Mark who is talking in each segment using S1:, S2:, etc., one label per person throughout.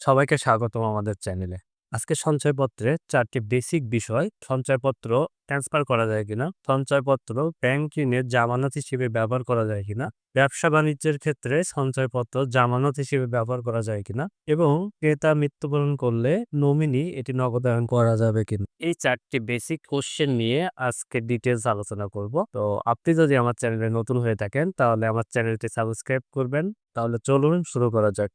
S1: সবাইকে স্বাগতম আমাদের চ্যানেলে। আজকে সঞ্চয়পত্রে ৪ টি বেসিক বিষয়, সঞ্চয়পত্র ট্রান্সফার করা যায় কিনা, সঞ্চয়পত্র ব্যাংক ঋণের জামানত হিসেবে ব্যবহার করা যায় কিনা, ব্যবসা-বাণিজ্যের ক্ষেত্রে সঞ্চয়পত্র জামানত হিসেবে ব্যবহার করা যায় কিনা এবং ক্রেতা মৃত্যুবরণ করলে নমিনি এটি নগদায়ন করা যাবে কিনা। এই চারটি বেসিক কোয়েশ্চেন নিয়ে আজকে ডিটেলস আলোচনা করব। তো আপনি যদি আমার চ্যানেলে নতুন হয়ে থাকেন তাহলে আমার চ্যানেলটি সাবস্ক্রাইব করবেন। তাহলে চলুন শুরু করা যাক।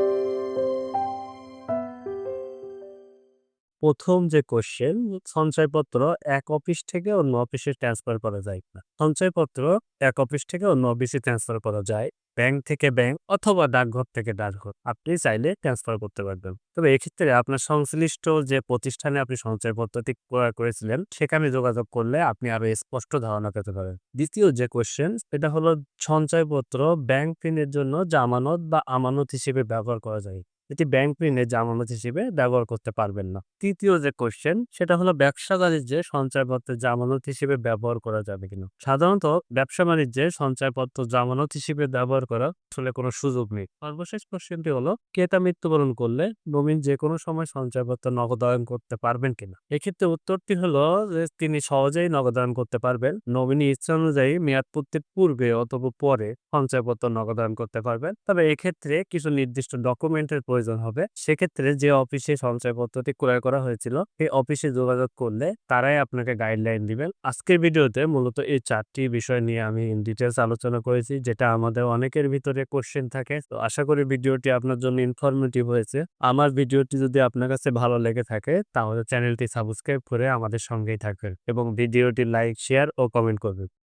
S1: প্রথম যে কোয়েশ্চেন সঞ্চয়পত্র এক অফিস থেকে অন্য অফিসে ট্রান্সফার করা যায় কিনা? সঞ্চয়পত্র এক অফিস থেকে অন্য অফিসে ট্রান্সফার করা যায়। ব্যাংক থেকে ব্যাংক অথবা ডাকঘর থেকে ডাকঘর। আপনি চাইলে ট্রান্সফার করতে পারবেন। তবে এক্ষেত্রে আপনার সংশ্লিষ্ট যে প্রতিষ্ঠানে আপনি সঞ্চয়পত্রটি ক্রয় করেছিলেন, সেখানে যোগাযোগ করলে আপনি আরও স্পষ্ট ধারণা পেতে পারেন। দ্বিতীয় যে কোয়েশ্চেন এটা হলো সঞ্চয়পত্র ব্যাংক ঋণের জন্য জামানত বা আমানত হিসেবে ব্যবহার করা যায়। এটি ব্যাংক ঋণের জামানত হিসেবে ব্যবহার করতে পারবেন না। তৃতীয় যে কোয়েশ্চেন সেটা হলো ব্যবসা-বাণিজ্যে সঞ্চয়পত্রের জামানত হিসেবে ব্যবহার করা যাবে কিনা? সাধারণত ব্যবসা-বাণিজ্যে সঞ্চয়পত্র জামানত হিসেবে ব্যবহার করা আসলে কোনো সুযোগ নেই। সর্বশেষ কোয়েশ্চেনটি হলো, ক্রেতা মৃত্যুবরণ করলে নমিন যেকোনো সময় সঞ্চয়পত্র নগদায়ন করতে পারবেন কিনা? এক্ষেত্রে উত্তরটি হলো যে তিনি সহজেই নগদায়ন করতে পারবেন। নমিনি ইচ্ছা অনুযায়ী মেয়াদ পূর্তির পূর্বে অথবা পরে সঞ্চয়পত্র নগদায়ন করতে পারবেন। তবে এক্ষেত্রে কিছু নির্দিষ্ট ডকুমেন্টের প্রয়োজন হবে। সেক্ষেত্রে যে অফিসে সঞ্চয়পত্রটি ক্রয় করা হয়েছিল সেই অফিসে যোগাযোগ করলে তারাই আপনাকে গাইডলাইন দিবেন। আজকের ভিডিওতে মূলত এই ৪ টি বিষয় নিয়ে আমি ইন ডিটেইলস আলোচনা করেছি যেটা আমাদের অনেকের ভিতরে কোশ্চেন থাকে। তো আশা করি ভিডিওটি আপনার জন্য ইনফরমেটিভ হয়েছে। আমার ভিডিওটি যদি আপনার কাছে ভালো লেগে থাকে তাহলে চ্যানেলটি সাবস্ক্রাইব করে আমাদের সঙ্গেই থাকবেন এবং ভিডিওটি লাইক, শেয়ার ও কমেন্ট করবেন।